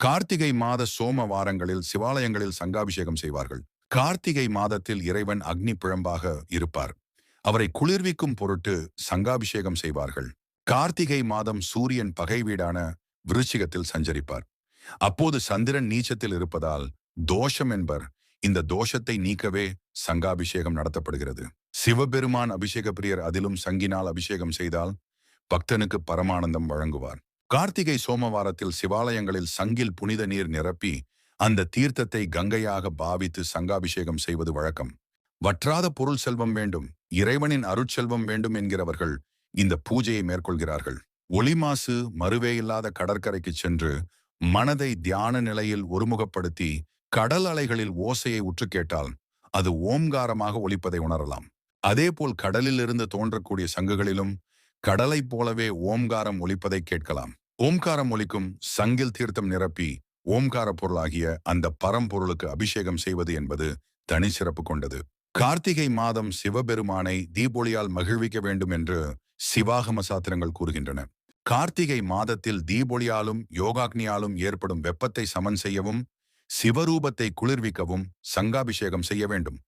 கார்த்திகை மாத சோம வாரங்களில் சிவாலயங்களில் சங்காபிஷேகம் செய்வார்கள். கார்த்திகை மாதத்தில் இறைவன் அக்னி பிழம்பாக இருப்பார். அவரை குளிர்விக்கும் பொருட்டு சங்காபிஷேகம் செய்வார்கள். கார்த்திகை மாதம் சூரியன் பகை வீடான விருச்சிகத்தில் சஞ்சரிப்பார். அப்போது சந்திரன் நீச்சத்தில் இருப்பதால் தோஷம் என்பர். இந்த தோஷத்தை நீக்கவே சங்காபிஷேகம் நடத்தப்படுகிறது. சிவபெருமான் அபிஷேக பிரியர் அதிலும் சங்கினால் அபிஷேகம் செய்தால் பக்தனுக்கு பரமானந்தம் வழங்குவார். கார்த்திகை சோமவாரத்தில் சிவாலயங்களில் சங்கில் புனித நீர் நிரப்பி அந்த தீர்த்தத்தை கங்கையாக பாவித்து சங்காபிஷேகம் செய்வது வழக்கம். வற்றாத பொருள் செல்வம் வேண்டும் இறைவனின் அருட்செல்வம் வேண்டும் என்கிறவர்கள் இந்த பூஜையை மேற்கொள்கிறார்கள். ஒளிமாசு மறுவே இல்லாத கடற்கரைக்கு சென்று மனதை தியான நிலையில் ஒருமுகப்படுத்தி கடல் அலைகளில் ஓசையை உற்று கேட்டால் அது ஓம்காரமாக ஒலிப்பதை உணரலாம். அதேபோல் கடலில் இருந்து தோன்றக்கூடிய சங்குகளிலும் கடலைப் போலவே ஓம்காரம் ஒலிப்பதை கேட்கலாம். ஓம்காரம் ஒலிக்கும் சங்கில் தீர்த்தம் நிரப்பி ஓம்கார பொருளாகிய அந்த பரம்பொருளுக்கு அபிஷேகம் செய்வது என்பது தனி சிறப்பு கொண்டது. கார்த்திகை மாதம் சிவபெருமானை தீபொளியால் மகிழ்விக்க வேண்டும் என்று சிவாகம சாத்திரங்கள் கூறுகின்றன. கார்த்திகை மாதத்தில் தீபொளியாலும் யோகாக்னியாலும் ஏற்படும் வெப்பத்தை சமன் செய்யவும் சிவரூபத்தை குளிர்விக்கவும் சங்காபிஷேகம் செய்ய வேண்டும்.